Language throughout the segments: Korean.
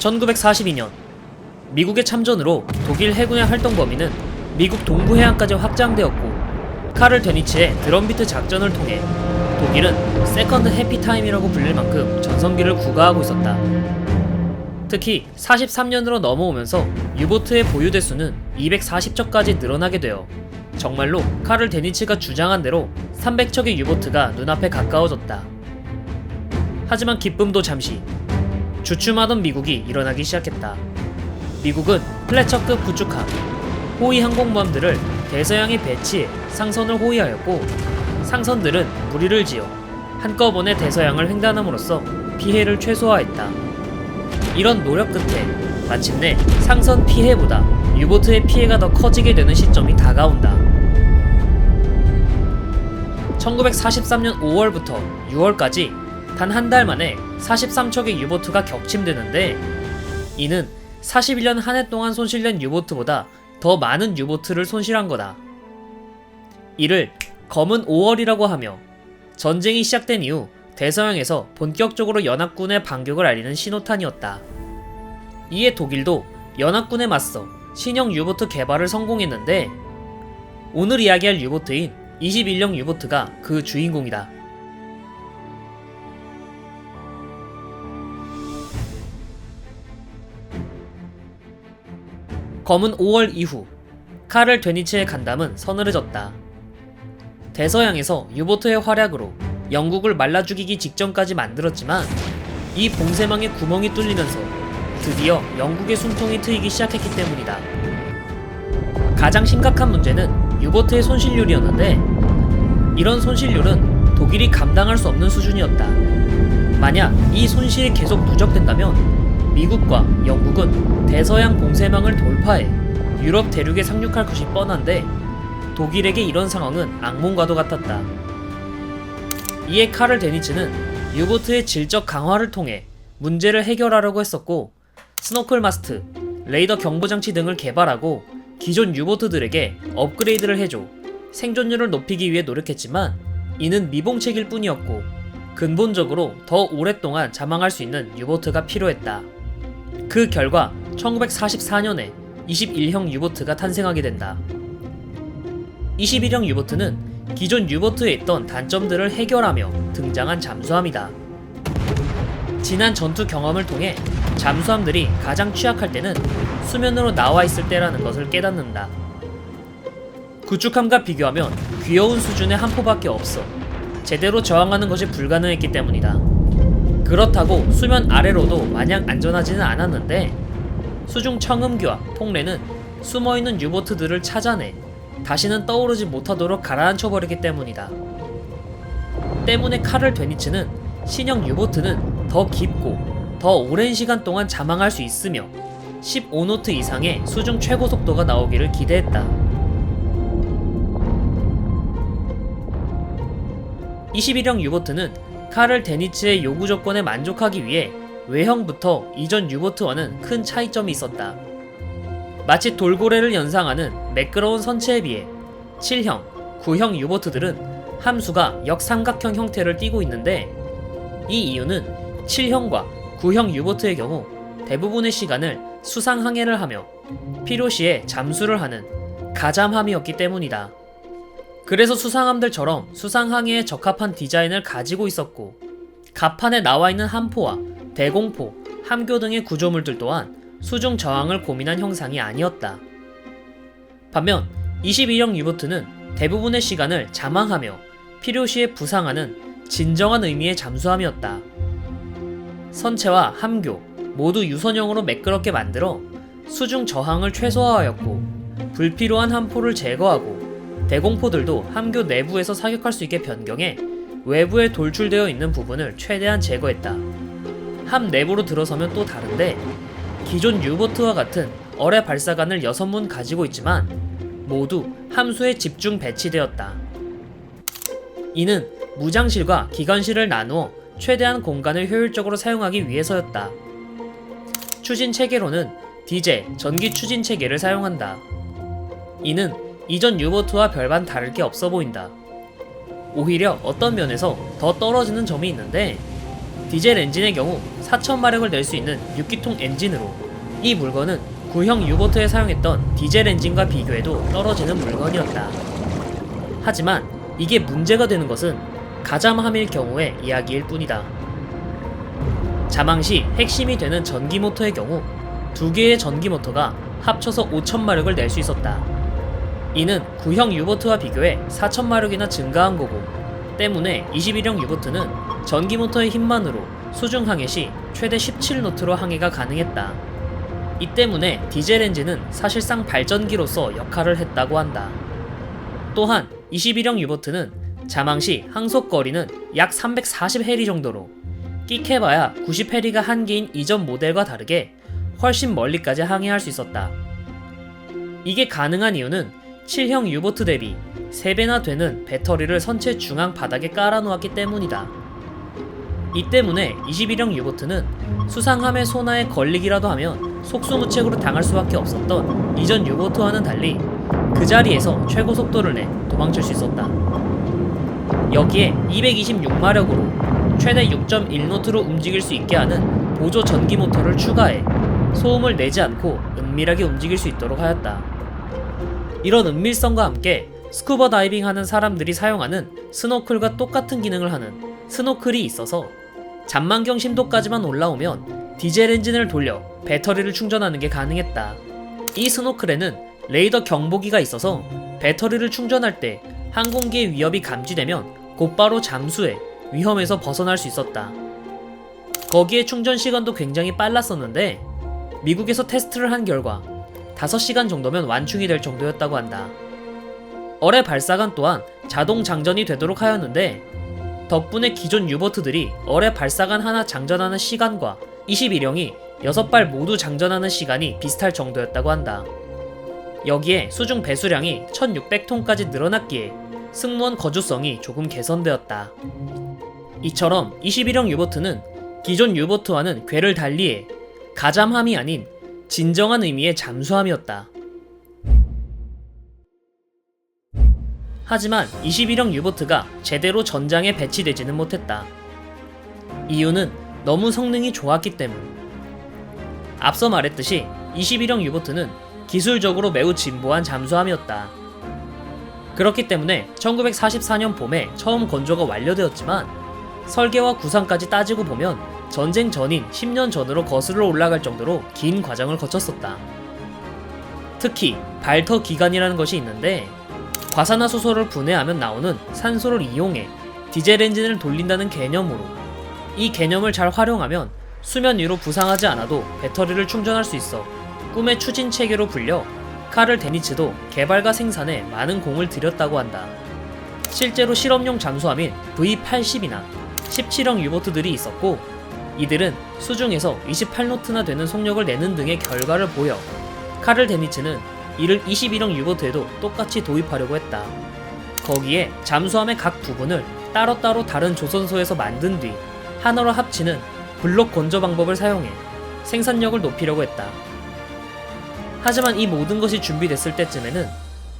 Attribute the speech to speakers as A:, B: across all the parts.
A: 1942년 미국의 참전으로 독일 해군의 활동 범위는 미국 동부 해안까지 확장되었고 카를 데니치의 드럼비트 작전을 통해 독일은 세컨드 해피타임이라고 불릴 만큼 전성기를 구가하고 있었다. 특히 43년으로 넘어오면서 유보트의 보유 대수는 240척까지 늘어나게 되어 정말로 카를 데니치가 주장한 대로 300척의 유보트가 눈앞에 가까워졌다. 하지만 기쁨도 잠시 주춤하던 미국이 일어나기 시작했다. 미국은 플래처급 구축함, 호위 항공모함들을 대서양에 배치해 상선을 호위하였고 상선들은 무리를 지어 한꺼번에 대서양을 횡단함으로써 피해를 최소화했다. 이런 노력 끝에 마침내 상선 피해보다 유보트의 피해가 더 커지게 되는 시점이 다가온다. 1943년 5월부터 6월까지 단 한 달 만에 43척의 유보트가 격침되는데 이는 41년 한 해 동안 손실된 유보트보다 더 많은 유보트를 손실한 거다. 이를 검은 5월이라고 하며 전쟁이 시작된 이후 대서양에서 본격적으로 연합군의 반격을 알리는 신호탄이었다. 이에 독일도 연합군에 맞서 신형 유보트 개발을 성공했는데 오늘 이야기할 유보트인 21형 유보트가 그 주인공이다. 검은 5월 이후 카를 데니치의 간담은 서늘해졌다. 대서양에서 유보트의 활약으로 영국을 말라 죽이기 직전까지 만들었지만 이 봉쇄망의 구멍이 뚫리면서 드디어 영국의 숨통이 트이기 시작했기 때문이다. 가장 심각한 문제는 유보트의 손실률이었는데 이런 손실률은 독일이 감당할 수 없는 수준이었다. 만약 이 손실이 계속 누적된다면 미국과 영국은 대서양 봉쇄망을 돌파해 유럽 대륙에 상륙할 것이 뻔한데 독일에게 이런 상황은 악몽과도 같았다. 이에 카를 데니츠는 유보트의 질적 강화를 통해 문제를 해결하려고 했었고 스노클 마스트, 레이더 경보 장치 등을 개발하고 기존 유보트들에게 업그레이드를 해줘 생존율을 높이기 위해 노력했지만 이는 미봉책일 뿐이었고 근본적으로 더 오랫동안 자망할 수 있는 유보트가 필요했다. 그 결과 1944년에 21형 유보트가 탄생하게 된다. 21형 유보트는 기존 유보트에 있던 단점들을 해결하며 등장한 잠수함이다. 지난 전투 경험을 통해 잠수함들이 가장 취약할 때는 수면으로 나와 있을 때라는 것을 깨닫는다. 구축함과 비교하면 귀여운 수준의 한 포밖에 없어 제대로 저항하는 것이 불가능했기 때문이다. 그렇다고 수면 아래로도 마냥 안전하지는 않았는데 수중 청음기와 통레는 숨어있는 유보트들을 찾아내 다시는 떠오르지 못하도록 가라앉혀버리기 때문이다. 때문에 카를 데니츠는 신형 유보트는 더 깊고 더 오랜 시간 동안 자망할 수 있으며 15노트 이상의 수중 최고 속도가 나오기를 기대했다. 21형 유보트는 카를 데니츠의 요구 조건에 만족하기 위해 외형부터 이전 유보트와는 큰 차이점이 있었다. 마치 돌고래를 연상하는 매끄러운 선체에 비해 7형, 9형 유보트들은 함수가 역삼각형 형태를 띠고 있는데 이 이유는 7형과 9형 유보트의 경우 대부분의 시간을 수상 항해를 하며 필요시에 잠수를 하는 가잠함이었기 때문이다. 그래서 수상함들처럼 수상 항해에 적합한 디자인을 가지고 있었고 갑판에 나와 있는 함포와 대공포, 함교 등의 구조물들 또한 수중 저항을 고민한 형상이 아니었다. 반면 21형 유보트는 대부분의 시간을 자망하며 필요시에 부상하는 진정한 의미의 잠수함이었다. 선체와 함교 모두 유선형으로 매끄럽게 만들어 수중 저항을 최소화하였고 불필요한 함포를 제거하고 대공포들도 함교 내부에서 사격할 수 있게 변경해 외부에 돌출되어 있는 부분을 최대한 제거했다. 함 내부로 들어서면 또 다른데 기존 유보트와 같은 어뢰 발사관을 6문 가지고 있지만 모두 함수에 집중 배치되었다. 이는 무장실과 기관실을 나누어 최대한 공간을 효율적으로 사용하기 위해서였다. 추진 체계로는 디젤, 전기 추진 체계를 사용한다. 이는 이전 유보트와 별반 다를 게 없어 보인다. 오히려 어떤 면에서 더 떨어지는 점이 있는데 디젤 엔진의 경우 4,000마력을 낼 수 있는 6기통 엔진으로 이 물건은 구형 유보트에 사용했던 디젤 엔진과 비교해도 떨어지는 물건이었다. 하지만 이게 문제가 되는 것은 가잠함일 경우의 이야기일 뿐이다. 자망 시 핵심이 되는 전기 모터의 경우 두 개의 전기 모터가 합쳐서 5,000마력을 낼 수 있었다. 이는 구형 유보트와 비교해 4,000마력이나 증가한 거고 때문에 21형 유보트는 전기 모터의 힘만으로 수중 항해 시 최대 17노트로 항해가 가능했다. 이 때문에 디젤 엔진은 사실상 발전기로서 역할을 했다고 한다. 또한 21형 유보트는 자망 시 항속 거리는 약 340해리 정도로 끼케봐야 90해리가 한계인 이전 모델과 다르게 훨씬 멀리까지 항해할 수 있었다. 이게 가능한 이유는 7형 유보트 대비 3배나 되는 배터리를 선체 중앙 바닥에 깔아놓았기 때문이다. 이 때문에 21형 유보트는 수상함의 소나에 걸리기라도 하면 속수무책으로 당할 수밖에 없었던 이전 유보트와는 달리 그 자리에서 최고 속도를 내 도망칠 수 있었다. 여기에 226마력으로 최대 6.1노트로 움직일 수 있게 하는 보조 전기 모터를 추가해 소음을 내지 않고 은밀하게 움직일 수 있도록 하였다. 이런 은밀성과 함께 스쿠버 다이빙 하는 사람들이 사용하는 스노클과 똑같은 기능을 하는 스노클이 있어서 잔망경 심도까지만 올라오면 디젤 엔진을 돌려 배터리를 충전하는 게 가능했다. 이 스노클에는 레이더 경보기가 있어서 배터리를 충전할 때 항공기의 위협이 감지되면 곧바로 잠수해 위험에서 벗어날 수 있었다. 거기에 충전 시간도 굉장히 빨랐었는데 미국에서 테스트를 한 결과 5시간 정도면 완충이 될 정도였다고 한다. 어뢰 발사관 또한 자동 장전이 되도록 하였는데 덕분에 기존 유보트들이 어뢰 발사관 하나 장전하는 시간과 21형이 6발 모두 장전하는 시간이 비슷할 정도였다고 한다. 여기에 수중 배수량이 1600톤까지 늘어났기에 승무원 거주성이 조금 개선되었다. 이처럼 21형 유보트는 기존 유보트와는 궤를 달리해 가잠함이 아닌 진정한 의미의 잠수함이었다. 하지만 21형 유보트가 제대로 전장에 배치되지는 못했다. 이유는 너무 성능이 좋았기 때문. 앞서 말했듯이 21형 유보트는 기술적으로 매우 진보한 잠수함이었다. 그렇기 때문에 1944년 봄에 처음 건조가 완료되었지만 설계와 구상까지 따지고 보면 전쟁 전인 10년 전으로 거슬러 올라갈 정도로 긴 과정을 거쳤었다. 특히 발터 기관이라는 것이 있는데 과산화수소를 분해하면 나오는 산소를 이용해 디젤 엔진을 돌린다는 개념으로 이 개념을 잘 활용하면 수면 위로 부상하지 않아도 배터리를 충전할 수 있어 꿈의 추진 체계로 불려 카를 데니츠도 개발과 생산에 많은 공을 들였다고 한다. 실제로 실험용 잠수함인 V80이나 17형 유보트들이 있었고 이들은 수중에서 28노트나 되는 속력을 내는 등의 결과를 보여 카를 데니츠는 이를 21형 유보트에도 똑같이 도입하려고 했다. 거기에 잠수함의 각 부분을 따로따로 다른 조선소에서 만든 뒤 하나로 합치는 블록 건조 방법을 사용해 생산력을 높이려고 했다. 하지만 이 모든 것이 준비됐을 때쯤에는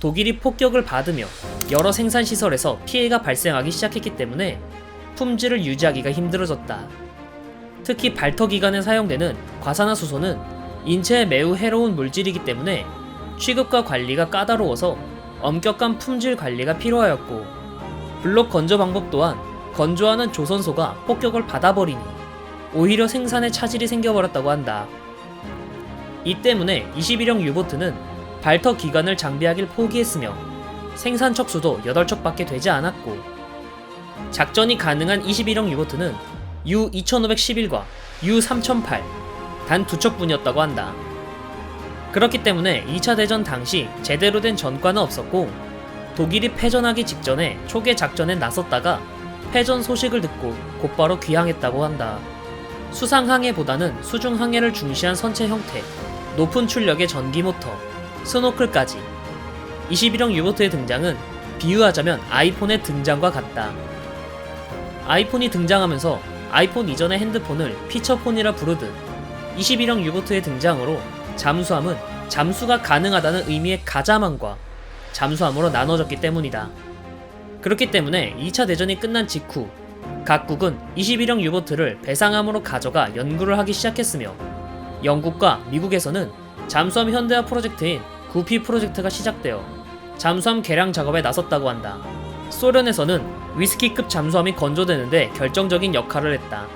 A: 독일이 폭격을 받으며 여러 생산시설에서 피해가 발생하기 시작했기 때문에 품질을 유지하기가 힘들어졌다. 특히 발터 기관에 사용되는 과산화수소는 인체에 매우 해로운 물질이기 때문에 취급과 관리가 까다로워서 엄격한 품질 관리가 필요하였고 블록 건조 방법 또한 건조하는 조선소가 폭격을 받아버리니 오히려 생산에 차질이 생겨버렸다고 한다. 이 때문에 21형 유보트는 발터 기관을 장비하길 포기했으며 생산 척수도 8척밖에 되지 않았고 작전이 가능한 21형 유보트는 U-2511과 U-3008 단 두 척뿐이었다고 한다. 그렇기 때문에 2차 대전 당시 제대로 된 전과는 없었고 독일이 패전하기 직전에 초계 작전에 나섰다가 패전 소식을 듣고 곧바로 귀향했다고 한다. 수상 항해보다는 수중 항해를 중시한 선체 형태, 높은 출력의 전기 모터, 스노클까지 21형 유보트의 등장은 비유하자면 아이폰의 등장과 같다. 아이폰이 등장하면서 아이폰 이전의 핸드폰을 피처폰이라 부르듯 21형 유보트의 등장으로 잠수함은 잠수가 가능하다는 의미의 가자함과 잠수함으로 나눠졌기 때문이다. 그렇기 때문에 2차 대전이 끝난 직후 각국은 21형 유보트를 배상함으로 가져가 연구를 하기 시작했으며 영국과 미국에서는 잠수함 현대화 프로젝트인 구피 프로젝트가 시작되어 잠수함 개량 작업에 나섰다고 한다. 소련에서는 위스키급 잠수함이 건조되는데 결정적인 역할을 했다.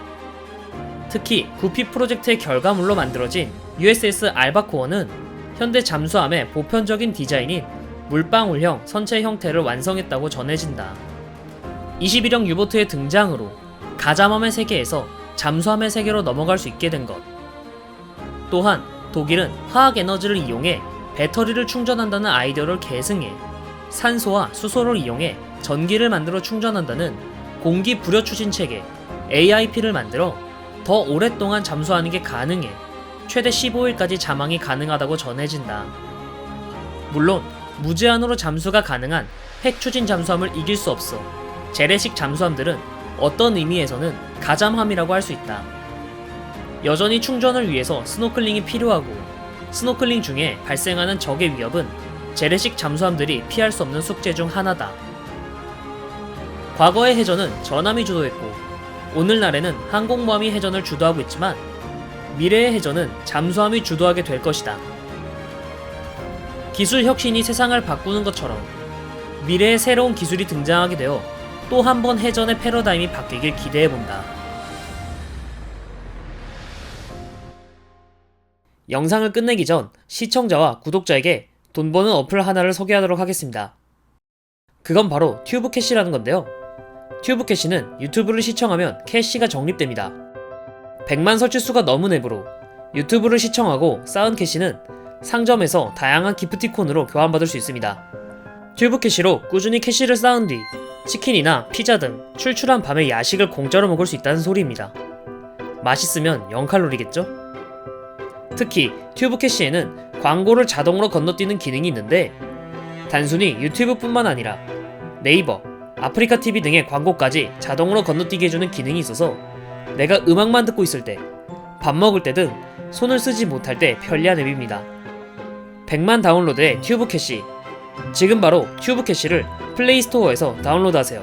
A: 특히 구피 프로젝트의 결과물로 만들어진 USS 알바코어는 현대 잠수함의 보편적인 디자인인 물방울형 선체 형태를 완성했다고 전해진다. 21형 유보트의 등장으로 가잠함의 세계에서 잠수함의 세계로 넘어갈 수 있게 된 것. 또한 독일은 화학 에너지를 이용해 배터리를 충전한다는 아이디어를 계승해 산소와 수소를 이용해 전기를 만들어 충전한다는 공기 불여 추진 체계 AIP를 만들어 더 오랫동안 잠수하는 게 가능해 최대 15일까지 잠항이 가능하다고 전해진다. 물론 무제한으로 잠수가 가능한 핵 추진 잠수함을 이길 수 없어. 재래식 잠수함들은 어떤 의미에서는 가잠함이라고 할 수 있다. 여전히 충전을 위해서 스노클링이 필요하고 스노클링 중에 발생하는 적의 위협은 재래식 잠수함들이 피할 수 없는 숙제 중 하나다. 과거의 해전은 전함이 주도했고 오늘날에는 항공모함이 해전을 주도하고 있지만 미래의 해전은 잠수함이 주도하게 될 것이다. 기술 혁신이 세상을 바꾸는 것처럼 미래의 새로운 기술이 등장하게 되어 또 한 번 해전의 패러다임이 바뀌길 기대해 본다. 영상을 끝내기 전 시청자와 구독자에게 돈 버는 어플 하나를 소개하도록 하겠습니다. 그건 바로 튜브 캐시라는 건데요. 튜브 캐시는 유튜브를 시청하면 캐시가 적립됩니다. 100만 설치 수가 넘은 앱으로 유튜브를 시청하고 쌓은 캐시는 상점에서 다양한 기프티콘으로 교환받을 수 있습니다. 튜브 캐시로 꾸준히 캐시를 쌓은 뒤 치킨이나 피자 등 출출한 밤에 야식을 공짜로 먹을 수 있다는 소리입니다. 맛있으면 0칼로리겠죠? 특히 튜브 캐시에는 광고를 자동으로 건너뛰는 기능이 있는데 단순히 유튜브뿐만 아니라 네이버, 아프리카 TV 등의 광고까지 자동으로 건너뛰게 해주는 기능이 있어서 내가 음악만 듣고 있을 때, 밥 먹을 때 등 손을 쓰지 못할 때 편리한 앱입니다. 100만 다운로드의 튜브 캐시. 지금 바로 튜브 캐시를 플레이 스토어에서 다운로드 하세요.